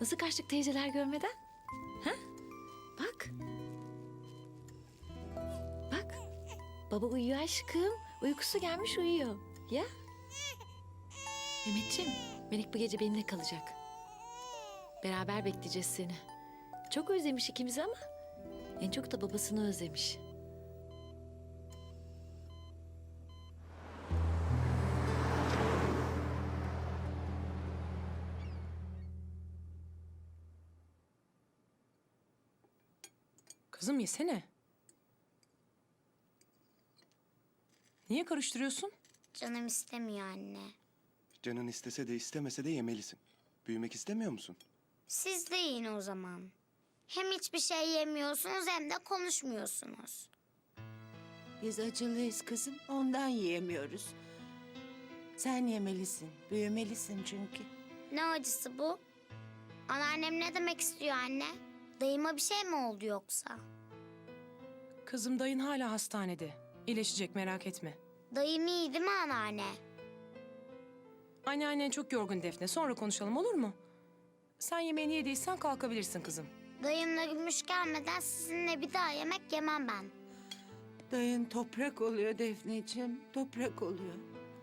Nasıl kaçtık teyzeler görmeden? Ha? Bak. Bak. Baba uyuyor aşkım. Uykusu gelmiş uyuyor. Ya. Mehmetciğim, Melek bu gece benimle kalacak. Beraber bekleyeceğiz seni. Çok özlemiş ikimizi ama en çok da babasını özlemiş. Yesene. Niye karıştırıyorsun? Canım istemiyor anne. Canın istese de istemese de yemelisin. Büyümek istemiyor musun? Siz de yiyin o zaman. Hem hiçbir şey yemiyorsunuz hem de konuşmuyorsunuz. Biz acılıyız kızım, ondan yiyemiyoruz. Sen yemelisin, büyümelisin çünkü. Ne acısı bu? Anneannem ne demek istiyor anne? Dayıma bir şey mi oldu yoksa? Kızım dayın hala hastanede. İyileşecek merak etme. Dayım iyi değil mi anneanne? Anneannen çok yorgun Defne. Sonra konuşalım olur mu? Sen yemeğini yediysen kalkabilirsin kızım. Dayımla gümüş gelmeden sizinle bir daha yemek yemem ben. Dayın toprak oluyor Defneciğim, toprak oluyor.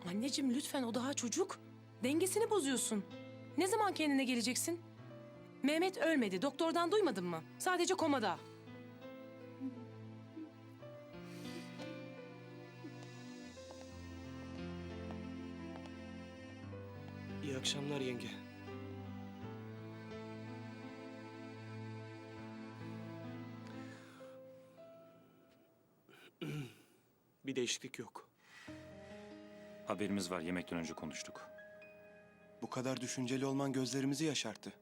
Anneciğim lütfen o daha çocuk. Dengesini bozuyorsun. Ne zaman kendine geleceksin? Mehmet ölmedi. Doktordan duymadın mı? Sadece komada. İyi akşamlar yenge. Bir değişiklik yok. Haberimiz var yemekten önce konuştuk. Bu kadar düşünceli olman gözlerimizi yaşarttı.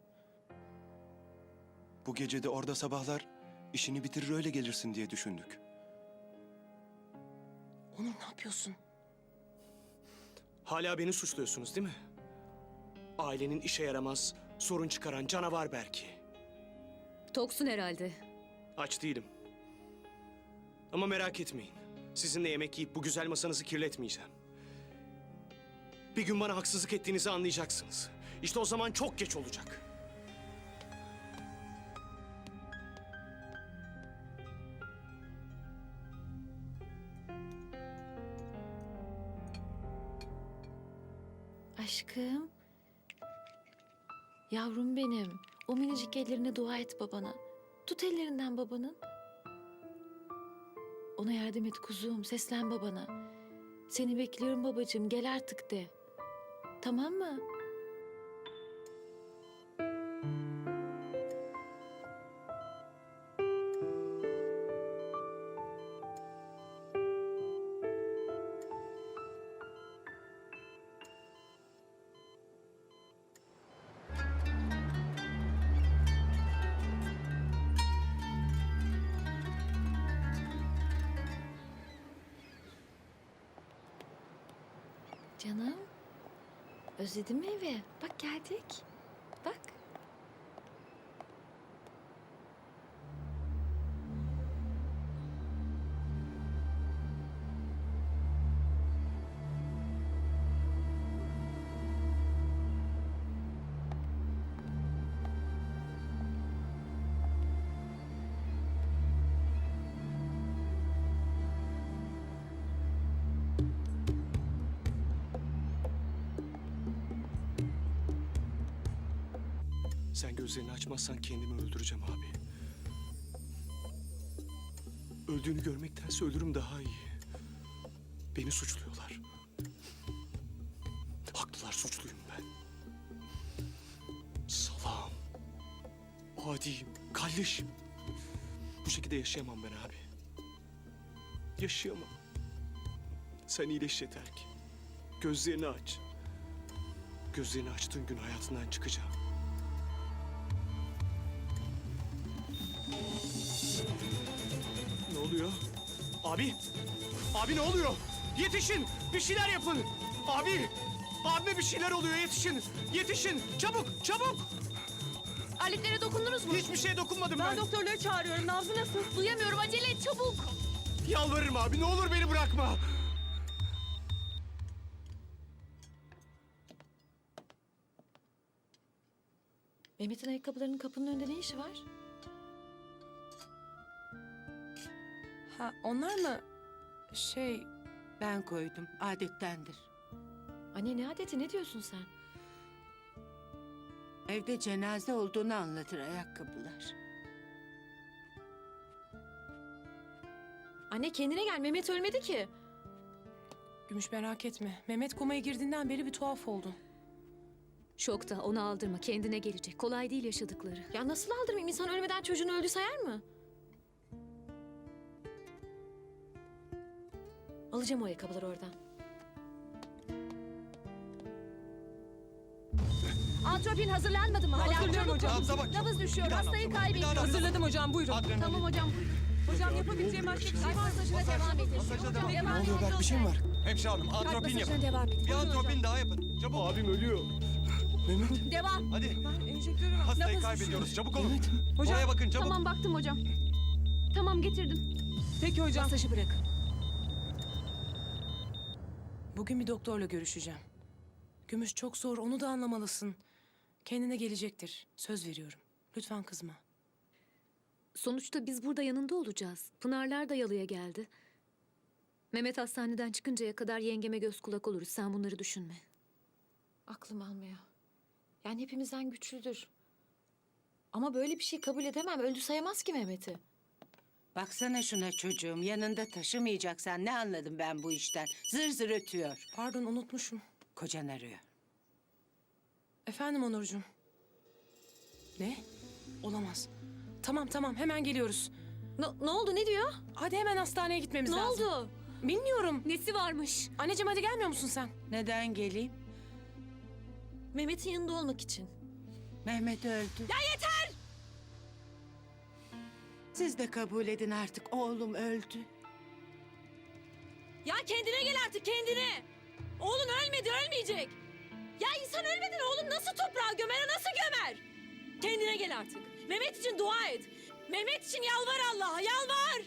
Bu gece de orada sabahlar işini bitirir öyle gelirsin diye düşündük. Onur ne yapıyorsun? Hala beni suçluyorsunuz değil mi? Ailenin işe yaramaz, sorun çıkaran canavar belki. Toksun herhalde. Aç değilim. Ama merak etmeyin. Sizinle yemek yiyip bu güzel masanızı kirletmeyeceğim. Bir gün bana haksızlık ettiğinizi anlayacaksınız. İşte o zaman çok geç olacak. Aşkım. Yavrum benim. O minicik ellerine dua et babana. Tut ellerinden babanın. Ona yardım et kuzum. Seslen babana. Seni bekliyorum babacığım. Gel artık de. Tamam mı? Canım. Özledin mi evi? Bak geldik. Bak. Sen gözlerini açmazsan kendimi öldüreceğim abi. Öldüğünü görmektense ölürüm daha iyi. Beni suçluyorlar. Haklılar suçluyum ben. Salam. Adiyim. Kalleşim. Bu şekilde yaşayamam ben abi. Yaşayamam. Sen iyileş yeter ki. Gözlerini aç. Gözlerini açtığın gün hayatından çıkacağım. Abi! Abi ne oluyor? Yetişin! Bir şeyler yapın! Abi! Abime bir şeyler oluyor yetişin! Yetişin! Çabuk! Çabuk! Aletlere dokundunuz mu? Hiçbir şeye dokunmadım ben. Ben doktorları çağırıyorum. Nabzı nasıl? Duyamıyorum. Acele et çabuk. Yalvarırım abi ne olur beni bırakma. Mehmet'in ayakkabılarının kapının önünde ne işi var? Ha onlar mı? Şey Ben koydum. Adettendir. Anne ne adeti ne diyorsun sen? Evde cenaze olduğunu anlatır ayakkabılar. Anne kendine gel Mehmet ölmedi ki. Gümüş merak etme. Mehmet komaya girdiğinden beri bir tuhaf oldu. Şokta onu aldırma kendine gelecek. Kolay değil yaşadıkları. Ya nasıl aldırmayayım? İnsan ölmeden çocuğunu öldü sayar mı? Alacağım o ayakkabıları oradan. Antropin hazırlanmadı mı? Hala Hazırlıyorum çabuk hocam. olun. Nabza bak. Nabız düşüyor. Bir daha Hastayı nabza bak. Bir daha kaybediyoruz. nabza bak. Hazırladım hocam buyurun. Adrenalin. Tamam hocam buyurun. Hocam yapabileceğim başka bir şey var. Masajına devam edin. Devam Ne oluyor Berk bir şey mi var? Hemşire hanım Kalp antropin yapın. devam edin. Bir antropin daha yapın. Çabuk. Abim ölüyor. Mehmet. Devam. Hadi. Enjektörü var. Hastayı Nabız kaybediyoruz. Çabuk olun. Hocam. Oraya bakın çabuk. Tamam baktım hocam. Tamam getirdim. Peki hocam. Masajı bırakın. Bugün bir doktorla görüşeceğim. Gümüş çok zor onu da anlamalısın. Kendine gelecektir. Söz veriyorum. Lütfen kızma. Sonuçta biz burada yanında olacağız. Pınarlar da yalıya geldi. Mehmet hastaneden çıkıncaya kadar yengeme göz kulak oluruz. Sen bunları düşünme. Aklım almıyor. Yani hepimizden güçlüdür. Ama böyle bir şey kabul edemem. Öldü sayamaz ki Mehmet'i. Baksana şuna çocuğum. Yanında taşımayacaksan ne anladım ben bu işten? Zır zır ötüyor. Pardon unutmuşum. Kocan arıyor. Efendim Onurcuğum. Ne? Olamaz. Tamam tamam hemen geliyoruz. Ne, ne oldu ne diyor? Hadi hemen hastaneye gitmemiz Ne lazım. oldu? Bilmiyorum. Nesi varmış? Anneciğim hadi gelmiyor musun sen? Neden geleyim? Mehmet'in yanında olmak için. Mehmet öldü. Ya yeter! Siz de kabul edin artık. Oğlum öldü. Ya kendine gel artık kendine. Oğlun ölmedi ölmeyecek. Ya insan ölmeden oğlum nasıl toprağa gömer nasıl gömer? Kendine gel artık. Mehmet için dua et. Mehmet için yalvar Allah'a yalvar.